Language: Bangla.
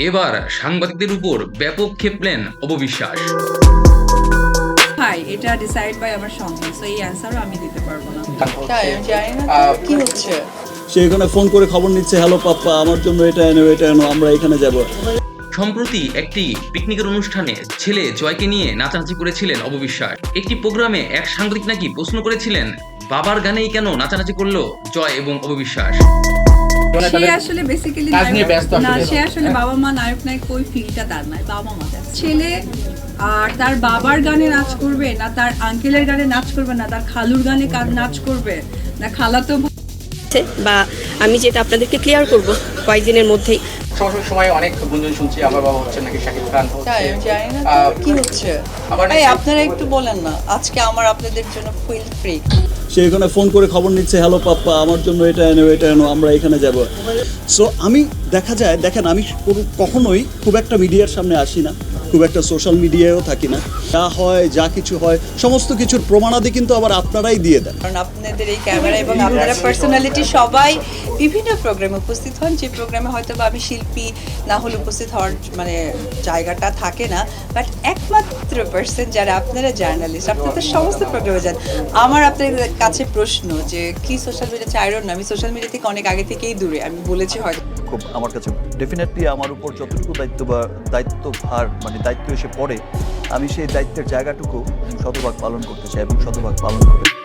এবার সাংবাদিকদের উপর ব্যাপক ক্ষেপলেন অববিশ্বাস ভাই এটা ডিসাইড বাই আমার সঙ্গে সো এই অ্যান্সারও আমি দিতে পারব না। জানি না কি হচ্ছে? সে এখানে ফোন করে খবর নিচ্ছে হ্যালো পাপ্পা আমার জন্য এটা এনো এটা এনো আমরা এখানে যাব। সম্প্রতি একটি পিকনিকের অনুষ্ঠানে ছেলে জয়কে নিয়ে নাচানাচি করেছিলেন অববিশ্বাস একটি প্রোগ্রামে এক সাংবাদিক নাকি প্রশ্ন করেছিলেন বাবার গানেই কেন নাচানাচি করল জয় এবং অববিশ্বাস সে আসলে বেসিক্যালি কাজ নিয়ে ব্যস্ত না সে আসলে বাবা মা নায়ক নায়ক ওই ফিলটা তার নাই বাবা মা ছেলে আর তার বাবার গানে নাচ করবে না তার আঙ্কেলের গানে নাচ করবে না তার খালুর গানে কার নাচ করবে না খালাতো বা আমি যেটা আপনাদেরকে ক্লিয়ার করব কয়েকদিনের মধ্যেই সব সময় অনেক গুঞ্জন শুনছি আমার বাবা হচ্ছে নাকি শাকিব খান কি হচ্ছে? আপনারা একটু বলেন না আজকে আমার আপনাদের জন্য ফিল ফ্রি সে এখানে ফোন করে খবর নিচ্ছে হ্যালো পাপ্পা আমার জন্য এটা এনো এটা এনো আমরা এখানে যাব। সো আমি দেখা যায় দেখেন আমি কখনোই খুব একটা মিডিয়ার সামনে আসি না। খুব একটা সোশ্যাল মিডিয়ায়ও থাকি না। যা হয়, যা কিছু হয়, সমস্ত কিছুর প্রমাণাদি কিন্তু আবার আপনারাই দিয়ে দেন। কারণ আপনাদের এই ক্যামেরা এবং আপনারা পার্সোনালিটি সবাই বিভিন্ন প্রোগ্রামে উপস্থিত হন। যে প্রোগ্রামে হয়তো বা আমি শিল্পী না হলে উপস্থিত হওয়ার মানে জায়গাটা থাকে না। বাট একমাত্র পার্সন যারা আপনারা জার্নালিস্ট আপনারা তো সমস্ত প্রোগ্রামে যান। আমার আপনাদের কাছে প্রশ্ন যে, কি সোশ্যাল মিডিয়া চাইরন না আমি সোশ্যাল মিডিয়া থেকে অনেক আগে থেকেই দূরে, আমি বলেছি হয়তো। খুব আমার কাছে ডেফিনেটলি আমার উপর যতটুকু দায়িত্ব বা দায়িত্ব ভার মানে দায়িত্ব এসে পড়ে, আমি সেই দায়িত্বের জায়গাটুকু শতভাগ পালন করতে চাই এবং শতভাগ পালন করে